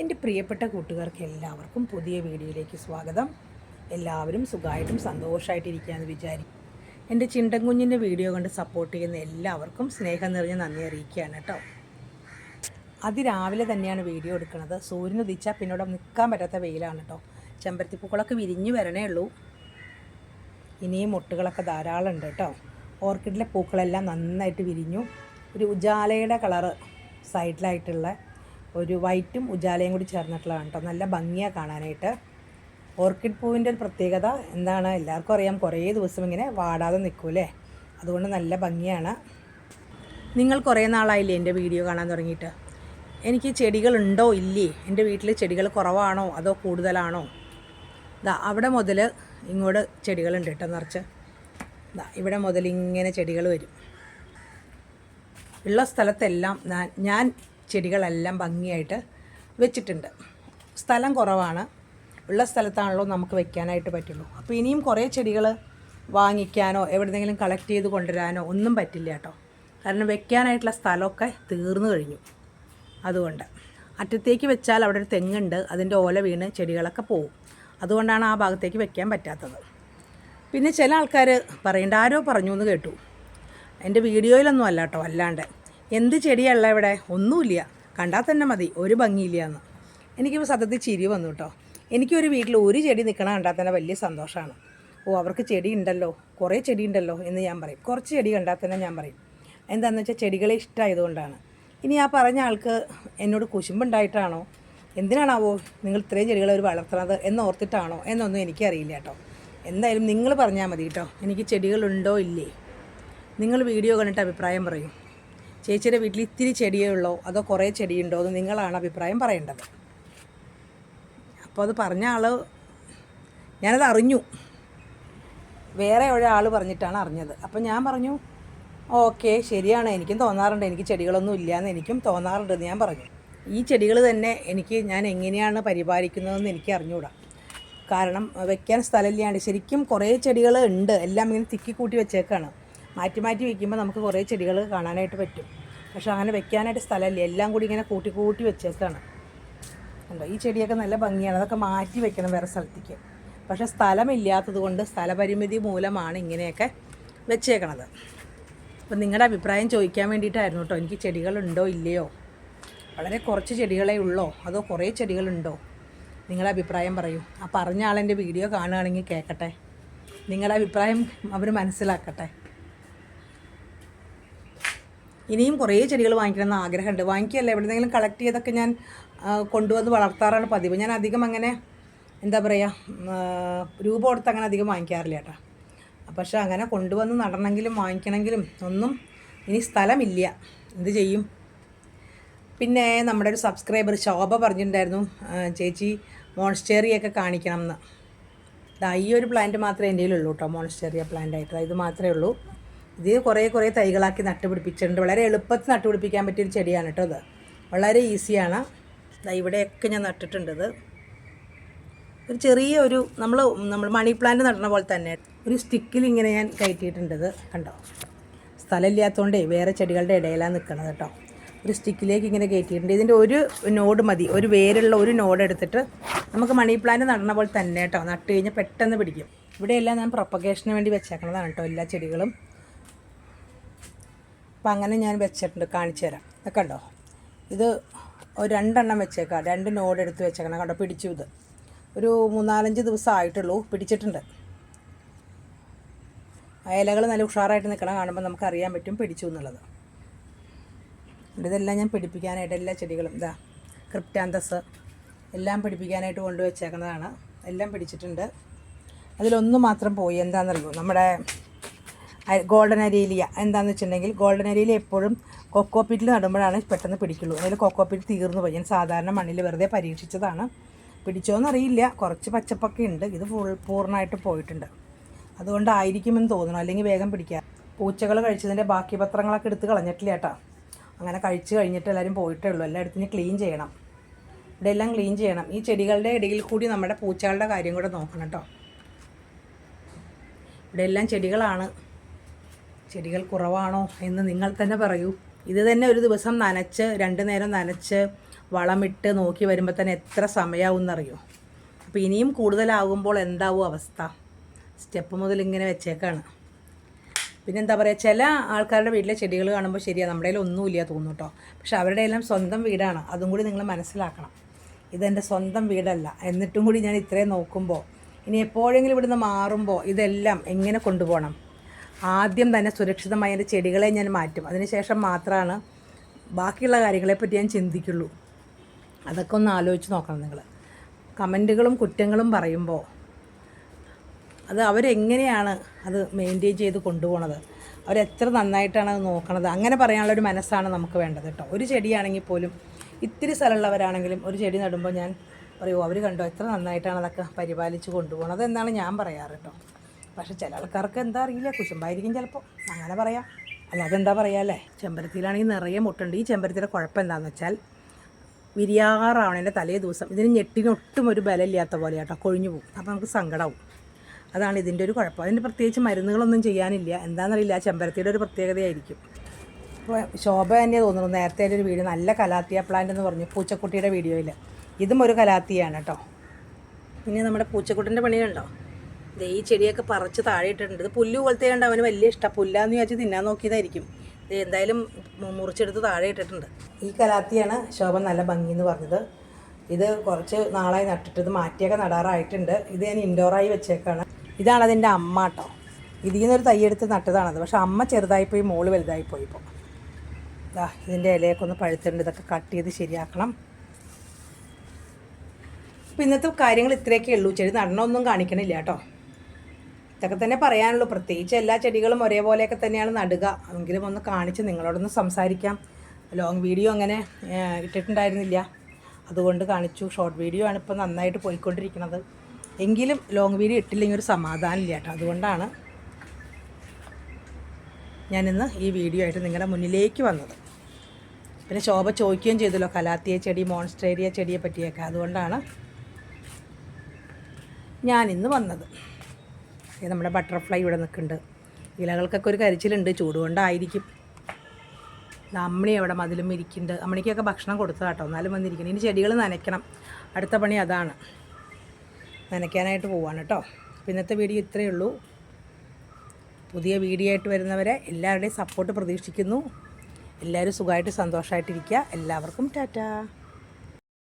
എന്റെ പ്രിയപ്പെട്ട കൂട്ടുകാർക്ക് എല്ലാവർക്കും പുതിയ വീഡിയോയിലേക്ക് സ്വാഗതം. എല്ലാവരും സുഖമായിട്ടും സന്തോഷമായിട്ടിരിക്കുകയെന്ന് വിചാരിക്കും എന്റെ ചിണ്ടൻ കുഞ്ഞിന്റെ വീഡിയോ കണ്ട് സപ്പോർട്ട് ചെയ്യുന്ന എല്ലാവർക്കും സ്നേഹം നിറഞ്ഞ നന്ദി അറിയിക്കുകയാണ് കേട്ടോ. അതിരാവിലെ തന്നെയാണ് വീഡിയോ എടുക്കുന്നത്. സൂര്യൻ ഉദിച്ചാൽ പിന്നോട് നിൽക്കാൻ പറ്റാത്ത വെയിലാണ് കേട്ടോ. ചെമ്പരത്തിപ്പൂക്കളൊക്കെ വിരിഞ്ഞു വരണേ ഉള്ളൂ. ഇനിയും മുട്ടുകളൊക്കെ ധാരാളം ഉണ്ട് കേട്ടോ. ഓർക്കിഡിലെ പൂക്കളെല്ലാം നന്നായിട്ട് വിരിഞ്ഞു. ഒരു ഉജാലയുടെ കളറ് സൈഡിലായിട്ടുള്ള ഒരു വൈറ്റും ഉജാലയും കൂടി ചേർന്നിട്ടുള്ളതാണ് കേട്ടോ. നല്ല ഭംഗിയാണ് കാണാനായിട്ട്. ഓർക്കിഡ് പൂവിന്റെ ഒരു പ്രത്യേകത എന്താണ്? എല്ലാവർക്കും അറിയാം കുറേ ദിവസം ഇങ്ങനെ വാടാതെ നിൽക്കൂലേ അതുകൊണ്ട് നല്ല ഭംഗിയാണ്. നിങ്ങൾ കുറേ നാളായില്ലേ എന്റെ വീഡിയോ കാണാൻ തുടങ്ങിയിട്ട്? എനിക്ക് ചെടികളുണ്ടോ? ഇല്ലേ? എന്റെ വീട്ടിൽ ചെടികൾ കുറവാണോ? അതോ കൂടുതലാണോ? ദാ അവിടെ മുതൽ ഇങ്ങോട്ട് ചെടികളുണ്ട് കേട്ടോ നിറച്ച്. ദാ ഇവിടെ മുതൽ ഇങ്ങനെ ചെടികൾ വരും. ഉള്ള സ്ഥലത്തെല്ലാം ഞാൻ ഞാൻ ചെടികളെല്ലാം ഭംഗിയായിട്ട് വെച്ചിട്ടുണ്ട്. സ്ഥലം കുറവാണ്. ഉള്ള സ്ഥലത്താണല്ലോ നമുക്ക് വെക്കാനായിട്ട് പറ്റുള്ളൂ. അപ്പോൾ ഇനിയും കുറേ ചെടികൾ വാങ്ങിക്കാനോ എവിടെന്നെങ്കിലും കളക്ട് ചെയ്ത് കൊണ്ടുവരാനോ ഒന്നും പറ്റില്ല കേട്ടോ. കാരണം വെക്കാനായിട്ടുള്ള സ്ഥലമൊക്കെ തീർന്നു കഴിഞ്ഞു അതുകൊണ്ട്. അറ്റത്തേക്ക് വെച്ചാൽ അവിടെ ഒരു തെങ്ങുണ്ട് അതിന്റെ ഓല വീണ് ചെടികളൊക്കെ പോവും. അതുകൊണ്ടാണ് ആ ഭാഗത്തേക്ക് വെക്കാൻ പറ്റാത്തത്. പിന്നെ ചില ആൾക്കാർ പറയേണ്ട ആരോ പറഞ്ഞു എന്ന് കേട്ടു. എന്റെ വീഡിയോയിലൊന്നും അല്ല കേട്ടോ അല്ലാണ്ട്. എന്ത് ചെടിയല്ല ഇവിടെ? ഒന്നുമില്ല. കണ്ടാൽ തന്നെ മതി. ഒരു ഭംഗിയില്ല എന്ന് എനിക്കിപ്പോൾ സത്യത്തിൽ ചിരി വന്നു കേട്ടോ. എനിക്കൊരു വീട്ടിൽ ഒരു ചെടി നിൽക്കണ കണ്ടാൽ തന്നെ വലിയ സന്തോഷമാണ് ഓ അവർക്ക് ചെടി ഉണ്ടല്ലോ. കുറേ ചെടി ഉണ്ടല്ലോ എന്ന് ഞാൻ പറയും. കുറച്ച് ചെടി കണ്ടാൽ തന്നെ ഞാൻ പറയും. എന്താണെന്ന് വെച്ചാൽ ചെടികളെ ഇഷ്ടമായതുകൊണ്ടാണ് ഇനി ആ പറഞ്ഞ ആൾക്ക് എന്നോട് കുശുമ്പുണ്ടായിട്ടാണോ? എന്തിനാണാവോ നിങ്ങൾ ഇത്രയും ചെടികളെ അവർ വളർത്തുന്നത് എന്ന് ഓർത്തിട്ടാണോ എന്നൊന്നും എനിക്കറിയില്ല കേട്ടോ. എന്തായാലും നിങ്ങൾ പറഞ്ഞാൽ മതി കേട്ടോ. എനിക്ക് ചെടികളുണ്ടോ ഇല്ലേ? നിങ്ങൾ വീഡിയോ കണ്ടിട്ട് അഭിപ്രായം പറയും. ചേച്ചിയുടെ വീട്ടിൽ ഇത്തിരി ചെടിയേ ഉള്ളോ. അതോ കുറേ ചെടിയുണ്ടോ എന്ന് നിങ്ങളാണ് അഭിപ്രായം പറയേണ്ടത്. അപ്പോൾ അത് പറഞ്ഞ ആൾ ഞാനത് അറിഞ്ഞു. വേറെ ഒരാൾ പറഞ്ഞിട്ടാണ് അറിഞ്ഞത്. അപ്പം ഞാൻ പറഞ്ഞു ഓക്കെ ശരിയാണ്. എനിക്കും തോന്നാറുണ്ട്. എനിക്ക് ചെടികളൊന്നും ഇല്ല എന്ന് എനിക്കും തോന്നാറുണ്ടെന്ന് ഞാൻ പറഞ്ഞു. ഈ ചെടികൾ തന്നെ എനിക്ക് ഞാൻ എങ്ങനെയാണ് പരിപാലിക്കുന്നതെന്ന് എനിക്ക് അറിഞ്ഞുകൂടാ. കാരണം വെക്കാൻ സ്ഥലമില്ലാണ്ട് ശരിക്കും കുറേ ചെടികൾ ഉണ്ട്. എല്ലാം ഇങ്ങനെ തിക്കി കൂട്ടി വെച്ചേക്കാണ്. മാറ്റി മാറ്റി വയ്ക്കുമ്പോൾ നമുക്ക് കുറേ ചെടികൾ കാണാനായിട്ട് പറ്റും. പക്ഷെ അങ്ങനെ വെക്കാനായിട്ട് സ്ഥലമില്ല. എല്ലാം കൂടി ഇങ്ങനെ കൂട്ടി കൂട്ടി വെച്ചേക്കാണ്. ഉണ്ടോ ഈ ചെടിയൊക്കെ നല്ല ഭംഗിയാണ്. അതൊക്കെ മാറ്റി വെക്കണം വേറെ സ്ഥലത്തേക്ക്. പക്ഷേ സ്ഥലമില്ലാത്തത് കൊണ്ട് സ്ഥലപരിമിതി മൂലമാണ് ഇങ്ങനെയൊക്കെ വെച്ചേക്കണത്. അപ്പം നിങ്ങളുടെ അഭിപ്രായം ചോദിക്കാൻ വേണ്ടിയിട്ടായിരുന്നു കേട്ടോ. എനിക്ക് ചെടികളുണ്ടോ ഇല്ലയോ? വളരെ കുറച്ച് ചെടികളേ ഉള്ളോ? അതോ കുറേ ചെടികളുണ്ടോ? നിങ്ങളുടെ അഭിപ്രായം പറയൂ. ആ പറഞ്ഞ ആളെന്റെ വീഡിയോ കാണുകയാണെങ്കിൽ കേൾക്കട്ടെ. നിങ്ങളുടെ അഭിപ്രായം അവർ മനസ്സിലാക്കട്ടെ. ഇനിയും കുറേ ചെടികൾ വാങ്ങിക്കണമെന്ന് ആഗ്രഹമുണ്ട്. വാങ്ങിക്കുകയല്ല എവിടെന്നെങ്കിലും കളക്ട് ചെയ്തൊക്കെ ഞാൻ കൊണ്ടുവന്ന് വളർത്താറാണ് പതിവ്. ഞാൻ അധികം അങ്ങനെ എന്താ പറയുക രൂപ കൊടുത്ത് അങ്ങനെ അധികം വാങ്ങിക്കാറില്ല കേട്ടോ. പക്ഷേ അങ്ങനെ കൊണ്ടുവന്ന് നടണമെങ്കിലും വാങ്ങിക്കണമെങ്കിലും ഒന്നും ഇനി സ്ഥലമില്ല. എന്ത് ചെയ്യും? പിന്നെ നമ്മുടെ ഒരു സബ്സ്ക്രൈബർ ശോഭ പറഞ്ഞിട്ടുണ്ടായിരുന്നു ചേച്ചി മോൺസ്റ്റേറിയൊക്കെ കാണിക്കണം എന്ന് ഈ ഒരു പ്ലാന്റ് മാത്രമേ എന്റെ ഉള്ളൂ കേട്ടോ മോൺസ്റ്റേറിയ പ്ലാന്റ് ആയിട്ട്. ഇത് മാത്രമേ ഉള്ളൂ. ഇത് കുറേ കുറേ തൈകളാക്കി നട്ടുപിടിപ്പിച്ചിട്ടുണ്ട്. വളരെ എളുപ്പത്തിൽ നട്ടുപിടിപ്പിക്കാൻ പറ്റിയൊരു ചെടിയാണ് കേട്ടോ ഇത്. വളരെ ഈസിയാണ്. ഇവിടെയൊക്കെ ഞാൻ നട്ടിട്ടുണ്ടത് ഒരു ചെറിയ ഒരു നമ്മൾ നമ്മൾ മണി പ്ലാന്റ് നടണ പോലെ തന്നെ ഒരു സ്റ്റിക്കിൽ ഇങ്ങനെ ഞാൻ കയറ്റിയിട്ടുണ്ടത് കണ്ടോ? സ്ഥലമില്ലാത്തതുകൊണ്ട് വേറെ ചെടികളുടെ ഇടയിലാണ് നിൽക്കുന്നത് കേട്ടോ. ഒരു സ്റ്റിക്കിലേക്ക് ഇങ്ങനെ കയറ്റിയിട്ടുണ്ട്. ഇതിന്റെ ഒരു നോഡ് മതി. ഒരു വേരുള്ള ഒരു നോഡ് എടുത്തിട്ട് നമുക്ക് മണി പ്ലാന്റ് നടണ പോലെ തന്നെ കേട്ടോ. നട്ട് കഴിഞ്ഞാൽ പെട്ടെന്ന് പിടിക്കും. ഇവിടെയെല്ലാം ഞാൻ പ്രൊപ്പഗേഷന് വേണ്ടി വെച്ചേക്കണതാണ് കേട്ടോ എല്ലാ ചെടികളും. അപ്പം അങ്ങനെ ഞാൻ വെച്ചിട്ടുണ്ട് കാണിച്ചു തരാം. ഇത് കണ്ടോ? ഇത് ഒരു രണ്ടെണ്ണം വെച്ചേക്കാം. രണ്ട് നോഡ് എടുത്ത് വെച്ചേക്കണം. കണ്ടോ? പിടിച്ചു ഇത്. ഒരു മൂന്നാലഞ്ച് ദിവസം ആയിട്ടുള്ളൂ. പിടിച്ചിട്ടുണ്ട്. ഇലകൾ നല്ല ഉഷാറായിട്ട് നിൽക്കണം കാണുമ്പോൾ നമുക്ക് അറിയാൻ പറ്റും പിടിച്ചു എന്നുള്ളത്. ഇതെല്ലാം ഞാൻ പിടിപ്പിക്കാനായിട്ട് എല്ലാ ചെടികളും ഇതാ ക്രിപ്റ്റാന്തസ് എല്ലാം പിടിപ്പിക്കാനായിട്ട് കൊണ്ടുവച്ചേക്കുന്നതാണ്. എല്ലാം പിടിച്ചിട്ടുണ്ട്. അതിലൊന്ന് മാത്രം പോയി എന്താണെന്നറിയോ? നമ്മുടെ ഗോൾഡൻ അരീലിയ. എന്താണെന്ന് വെച്ചിട്ടുണ്ടെങ്കിൽ ഗോൾഡൻ അരീലിയ എപ്പോഴും കൊക്കോ പീറ്റിൽ നടുമ്പോഴാണ് പെട്ടെന്ന് പിടിക്കുള്ളൂ. അതിൽ കൊക്കോപ്പിറ്റ് തീർന്നു പോയി. ഞാൻ സാധാരണ മണ്ണിൽ വെറുതെ പരീക്ഷിച്ചതാണ്. പിടിച്ചോന്നറിയില്ല. കുറച്ച് പച്ചപ്പൊക്കെ ഉണ്ട്. ഇത് ഫുൾ പൂർണമായിട്ട് പോയിട്ടുണ്ട്. അതുകൊണ്ടായിരിക്കുമെന്ന് തോന്നുന്നു. അല്ലെങ്കിൽ വേഗം പിടിക്കാം. പൂച്ചകൾ കഴിച്ചതിന്റെ ബാക്കി പത്രങ്ങളൊക്കെ എടുത്ത് കളഞ്ഞിട്ടില്ല കേട്ടോ. അങ്ങനെ കഴിച്ച് കഴിഞ്ഞിട്ട് എല്ലാവരും പോയിട്ടേ ഉള്ളൂ. എല്ലായിടത്തും ഇനി ക്ലീൻ ചെയ്യണം. ഇവിടെ എല്ലാം ക്ലീൻ ചെയ്യണം. ഈ ചെടികളുടെ ഇടയിൽ കൂടി നമ്മുടെ പൂച്ചകളുടെ കാര്യം കൂടെ നോക്കണം കേട്ടോ. ഇവിടെ എല്ലാം ചെടികളാണ്. ചെടികൾ കുറവാണോ എന്ന് നിങ്ങൾ തന്നെ പറയൂ. ഇത് തന്നെ ഒരു ദിവസം നനച്ച് രണ്ട് നേരം നനച്ച് വളമിട്ട് നോക്കി വരുമ്പോൾ തന്നെ എത്ര സമയമാവും എന്നറിയോ അപ്പോൾ ഇനിയും കൂടുതലാകുമ്പോൾ എന്താവും അവസ്ഥ? സ്റ്റെപ്പ് മുതൽ ഇങ്ങനെ വെച്ചേക്കാണ്. പിന്നെ എന്താ പറയുക ചില ആൾക്കാരുടെ വീട്ടിലെ ചെടികൾ കാണുമ്പോൾ ശരിയാണ് നമ്മുടെ കയ്യിൽ ഒന്നുമില്ല തോന്നും കേട്ടോ പക്ഷെ അവരുടെ എല്ലാം സ്വന്തം വീടാണ്. അതും കൂടി നിങ്ങൾ മനസ്സിലാക്കണം. ഇതെന്റെ സ്വന്തം വീടല്ല. എന്നിട്ടും കൂടി ഞാൻ ഇത്രയും നോക്കുമ്പോൾ ഇനി എപ്പോഴെങ്കിലും ഇവിടുന്ന് മാറുമ്പോൾ ഇതെല്ലാം എങ്ങനെ കൊണ്ടുപോകണം? ആദ്യം തന്നെ സുരക്ഷിതമായി എന്റെ ചെടികളെ ഞാൻ മാറ്റും. അതിനുശേഷം മാത്രമാണ് ബാക്കിയുള്ള കാര്യങ്ങളെപ്പറ്റി ഞാൻ ചിന്തിക്കുള്ളൂ. അതൊക്കെ ഒന്ന് ആലോചിച്ച് നോക്കണം നിങ്ങൾ. കമന്റുകളും കുറ്റങ്ങളും പറയുമ്പോൾ അത് അവരെങ്ങനെയാണ് അത് മെയിന്റെയിൻ ചെയ്ത് കൊണ്ടുപോകണത് അവരെത്ര നന്നായിട്ടാണ് അത് നോക്കണത്? അങ്ങനെ പറയാനുള്ളൊരു മനസ്സാണ് നമുക്ക് വേണ്ടത് കേട്ടോ. ഒരു ചെടിയാണെങ്കിൽ പോലും ഇത്തിരി സ്ഥലമുള്ളവരാണെങ്കിലും ഒരു ചെടി നടുമ്പോൾ ഞാൻ പറയുമോ അവർ കണ്ടോ എത്ര നന്നായിട്ടാണ് അതൊക്കെ പരിപാലിച്ച് കൊണ്ടുപോകണത് എന്നാണ് ഞാൻ പറയാറ് കേട്ടോ. പക്ഷെ ചില ആൾക്കാർക്ക് എന്താ അറിയില്ല. കുശുമ്പായിരിക്കും ചിലപ്പോൾ അങ്ങനെ പറയാം. അല്ലാതെ എന്താ പറയുക അല്ലേ? ചെമ്പരത്തിയിലാണെങ്കിൽ നിറയെ മുട്ടുണ്ട്. ഈ ചെമ്പരത്തിയുടെ കുഴപ്പം എന്താണെന്ന് വെച്ചാൽ വിരിയാറാവണേന്റെ തലേ ദിവസം ഇതിന് ഞെട്ടിനൊട്ടും ഒരു ബലമില്ലാത്ത പോലെ കേട്ടോ കൊഴിഞ്ഞു പോകും. അപ്പോൾ നമുക്ക് സങ്കടമാവും അതാണ് ഇതിന്റെ ഒരു കുഴപ്പം. അതിന് പ്രത്യേകിച്ച് മരുന്നുകളൊന്നും ചെയ്യാനില്ല. എന്താണെന്നറിയില്ല ആ ചെമ്പരത്തിയുടെ ഒരു പ്രത്യേകതയായിരിക്കും. ഇപ്പോൾ ശോഭ തന്നെ തോന്നുന്നു നേരത്തെ ഒരു വീഡിയോ നല്ല കലാത്തിയ പ്ലാന്റ് എന്ന് പറഞ്ഞു. പൂച്ചക്കുട്ടിയുടെ വീഡിയോയിൽ ഇതും ഒരു കലാത്തിയാണ് കേട്ടോ പിന്നെ നമ്മുടെ പൂച്ചക്കുട്ടിന്റെ പണിയുണ്ടോ? ദേ ഈ ചെടിയൊക്കെ പറിച്ച് താഴെ ഇട്ടിട്ടുണ്ട് ഇത് പുല്ല് പോലത്തെ കണ്ട് അവന് വലിയ ഇഷ്ടം. പുല്ലാന്ന് വിചാരിച്ച് തിന്നാൻ നോക്കിയതായിരിക്കും. ഇത് എന്തായാലും മുറിച്ചെടുത്ത് താഴെ ഇട്ടിട്ടുണ്ട് ഈ കലാത്തിയാണ് ശോഭ നല്ല ഭംഗി എന്ന് പറഞ്ഞത്. ഇത് കുറച്ച് നാളായി നട്ടിട്ട് ഇത് മാറ്റിയൊക്കെ നടാറായിട്ടുണ്ട്. ഇത് ഞാൻ ഇൻഡോറായി വെച്ചേക്കാണ്. ഇതാണ് അതിന്റെ അമ്മ കേട്ടോ ഇതിൽ നിന്നൊരു തൈയെടുത്ത് നട്ടതാണത്. പക്ഷെ അമ്മ ചെറുതായിപ്പോയി മോൾ വലുതായിപ്പോയി ഇപ്പോൾ ഇതാ ഇതിന്റെ ഇലയൊക്കെ ഒന്ന് പഴുത്തുണ്ട് ഇതൊക്കെ കട്ട് ചെയ്ത് ശരിയാക്കണം. അപ്പോൾ ഇന്നത്തെ കാര്യങ്ങൾ ഇത്രയൊക്കെ ഉള്ളൂ. ചെടി നടണമൊന്നും കാണിക്കണില്ല കേട്ടോ ഇതൊക്കെ തന്നെ പറയാനുള്ളൂ. പ്രത്യേകിച്ച് എല്ലാ ചെടികളും ഒരേപോലെയൊക്കെ തന്നെയാണ് നടുക. എങ്കിലും ഒന്ന് കാണിച്ച് നിങ്ങളോടൊന്ന് സംസാരിക്കാം. ലോങ് വീഡിയോ അങ്ങനെ ഇട്ടിട്ടുണ്ടായിരുന്നില്ല. അതുകൊണ്ട് കാണിച്ചു. ഷോർട്ട് വീഡിയോ ആണ് ഇപ്പോൾ നന്നായിട്ട് പോയിക്കൊണ്ടിരിക്കുന്നത്. എങ്കിലും ലോങ് വീഡിയോ ഇട്ടില്ലെങ്കിൽ ഒരു സമാധാനം ഇല്ല കേട്ടോ. അതുകൊണ്ടാണ് ഞാനിന്ന് ഈ വീഡിയോ ആയിട്ട് നിങ്ങളുടെ മുന്നിലേക്ക് വന്നത്. പിന്നെ ശോഭ ചോദിക്കുകയും ചെയ്തല്ലോ കലാത്തിയ ചെടി മോൺസ്ട്രേരിയ ചെടിയെ പറ്റിയൊക്കെ. അതുകൊണ്ടാണ് ഞാനിന്ന് വന്നത്. നമ്മുടെ ബട്ടർഫ്ലൈ ഇവിടെ നിൽക്കുന്നുണ്ട്. ഇലകൾക്കൊക്കെ ഒരു കരിച്ചിലുണ്ട് ചൂടുകൊണ്ടായിരിക്കും. ദാ അമ്മണി അവിടെ മതിലും ഇരിക്കുന്നുണ്ട്. അമ്മണിക്കൊക്കെ ഭക്ഷണം കൊടുത്തത് കേട്ടോ എന്നാലും വന്നിരിക്കണം ഇനി ചെടികൾ നനയ്ക്കണം. അടുത്ത പണി അതാണ്. നനയ്ക്കാനായിട്ട് പോവാണ് കേട്ടോ അപ്പോൾ ഇന്നത്തെ വീഡിയോ ഇത്രയേ ഉള്ളൂ. പുതിയ വീഡിയോ ആയിട്ട് വരുന്നവരെ എല്ലാവരുടെയും സപ്പോർട്ട് പ്രതീക്ഷിക്കുന്നു. എല്ലാവരും സുഖമായിട്ട് സന്തോഷമായിട്ടിരിക്കുക. എല്ലാവർക്കും ടാറ്റാ.